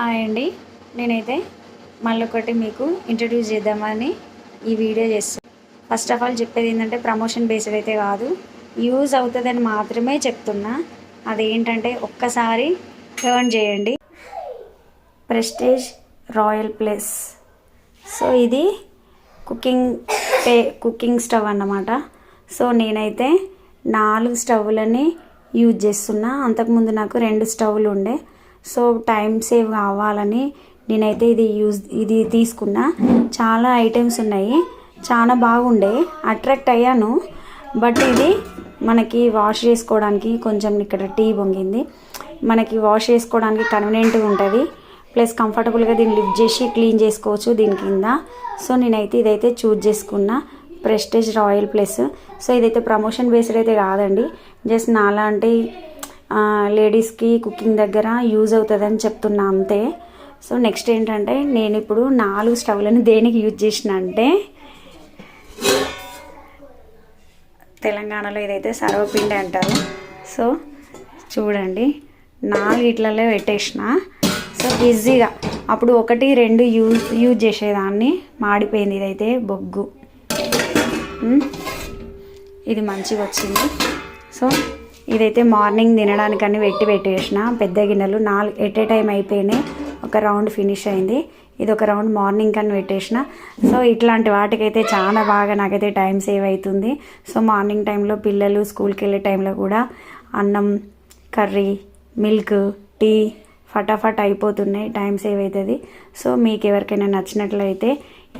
Hi అండి. నేనైతే మళ్ళొకటి మీకు ఇంట్రడ్యూస్ చేద్దామని ఈ వీడియో చేస్తాను ఫస్ట్ ఆఫ్ ఆల్ చెప్పేది ఏంటంటే ప్రమోషన్ బేస్డ్ అయితే కాదు. యూజ్ అవుతుందని మాత్రమే చెప్తున్నా. అదేంటంటే ఒక్కసారి టర్న్ చేయండి. ప్రెస్టేజ్ రాయల్ ప్లేస్ సో ఇది కుకింగ్ పే కుకింగ్ స్టవ్ అన్నమాట. సో నేనైతే నాలుగు స్టవ్లని యూజ్ చేస్తున్నా. అంతకుముందు నాకు రెండు స్టవ్లు ఉండే. సో టైం సేవ్ కావాలని నేనైతే ఇది యూజ్ ఇది తీసుకున్నా. చాలా ఐటమ్స్ ఉన్నాయి. చాలా బాగుండే. అట్రాక్ట్ అయ్యాను. బట్ ఇది మనకి వాష్ చేసుకోవడానికి కొంచెం ఇక్కడ టీ పొంగింది. మనకి వాష్ చేసుకోవడానికి కన్వీనియంట్గా ఉంటుంది. ప్లస్ కంఫర్టబుల్గా దీన్ని లిఫ్ట్ చేసి క్లీన్ చేసుకోవచ్చు దీని కింద. సో నేనైతే ఇదైతే చూజ్ చేసుకున్నా. Prestige Royal plus. సో ఇదైతే ప్రమోషన్ బేస్డ్ అయితే కాదండి. జస్ట్ నాలాంటి లేడీస్కి కుకింగ్ దగ్గర యూజ్ అవుతుందని చెప్తున్నా అంతే. సో నెక్స్ట్ ఏంటంటే నేను ఇప్పుడు నాలుగు స్టవ్లను దేనికి యూజ్ చేసిన అంటే తెలంగాణలో ఇదైతే సర్వపిండి అంటారు సో చూడండి నాలుగిట్లలో పెట్టేసిన సో ఈజీగా. అప్పుడు ఒకటి రెండు యూజ్ యూజ్ చేసేదాన్ని మాడిపోయింది ఇదైతే బొగ్గు. ఇది మంచిగా వచ్చింది. సో ఇదైతే మార్నింగ్ తినడానికని పెట్టి పెట్టేసిన. పెద్ద గిన్నెలు నాలుగు ఎట్ ఏ టైం అయిపోయినాయి ఒక రౌండ్ ఫినిష్ అయింది. ఇది ఒక రౌండ్ మార్నింగ్ కని పెట్టేసిన. సో ఇట్లాంటి వాటికైతే చాలా బాగా నాకైతే టైం సేవ్ అవుతుంది సో మార్నింగ్ టైంలో పిల్లలు స్కూల్కి వెళ్ళే టైంలో కూడా అన్నం కర్రీ మిల్క్ టీ ఫటాఫట్ అయిపోతున్నాయి. టైం సేవ్ అవుతుంది సో మీకు ఎవరికైనా నచ్చినట్లయితే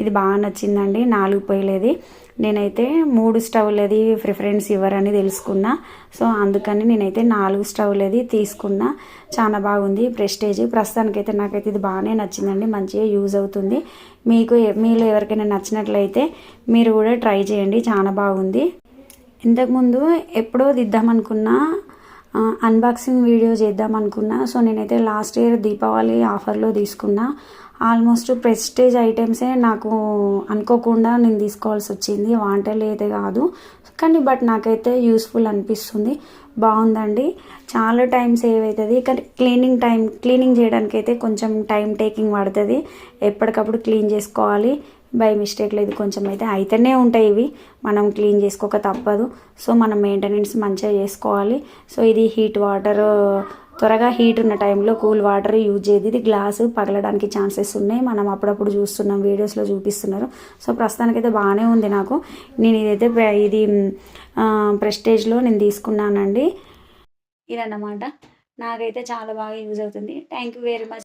ఇది బాగా నచ్చిందండి. నాలుగు పొయ్యిలేది నేనైతే మూడు స్టవ్లది ప్రిఫరెన్స్ ఇవ్వరని తెలుసుకున్నా. సో అందుకని నేనైతే నాలుగు స్టవ్లది తీసుకున్నా. చాలా బాగుంది ప్రెస్టేజ్. ప్రస్తుతానికైతే నాకైతే ఇది బాగానే నచ్చిందండి. మంచిగా యూజ్ అవుతుంది. మీకు మీలో ఎవరికైనా నచ్చినట్లయితే మీరు కూడా ట్రై చేయండి. చాలా బాగుంది. ఇంతకుముందు ఎప్పుడో దిద్దామనుకున్నా అన్బాక్సింగ్ వీడియో చేద్దాం అనుకున్నా. సో నేనైతే లాస్ట్ ఇయర్ దీపావళి ఆఫర్లో తీసుకున్నా. ఆల్మోస్ట్ ప్రెస్టేజ్ ఐటమ్సే నాకు అనుకోకుండా నేను తీసుకోవాల్సి వచ్చింది. వాంటలు అయితే కాదు. కానీ బట్ నాకైతే యూస్ఫుల్ అనిపిస్తుంది. బాగుందండి. చాలా టైం సేవ్ అవుతుంది కానీ క్లీనింగ్ టైం క్లీనింగ్ చేయడానికి అయితే కొంచెం టైం టేకింగ్ పడుతుంది. ఎప్పటికప్పుడు క్లీన్ చేసుకోవాలి. బై మిస్టేక్లో ఇది కొంచెం అయితే అయితేనే ఉంటాయి ఇవి. మనం క్లీన్ చేసుకోక తప్పదు. సో మనం మెయింటెనెన్స్ మంచిగా చేసుకోవాలి. సో ఇది హీట్ వాటర్ త్వరగా హీట్ ఉన్న టైంలో కూల్ వాటర్ యూజ్ చేయదు ఇది గ్లాసు పగలడానికి ఛాన్సెస్ ఉన్నాయి. మనం అప్పుడప్పుడు చూస్తున్నాం వీడియోస్లో చూపిస్తున్నారు. సో ప్రస్తుతానికైతే బాగానే ఉంది నాకు. నేను ఇదైతే ఇది ప్రెస్టేజ్లో నేను తీసుకున్నానండి. ఇదన్నమాట. నాకైతే చాలా బాగా యూజ్ అవుతుంది. Thank you very much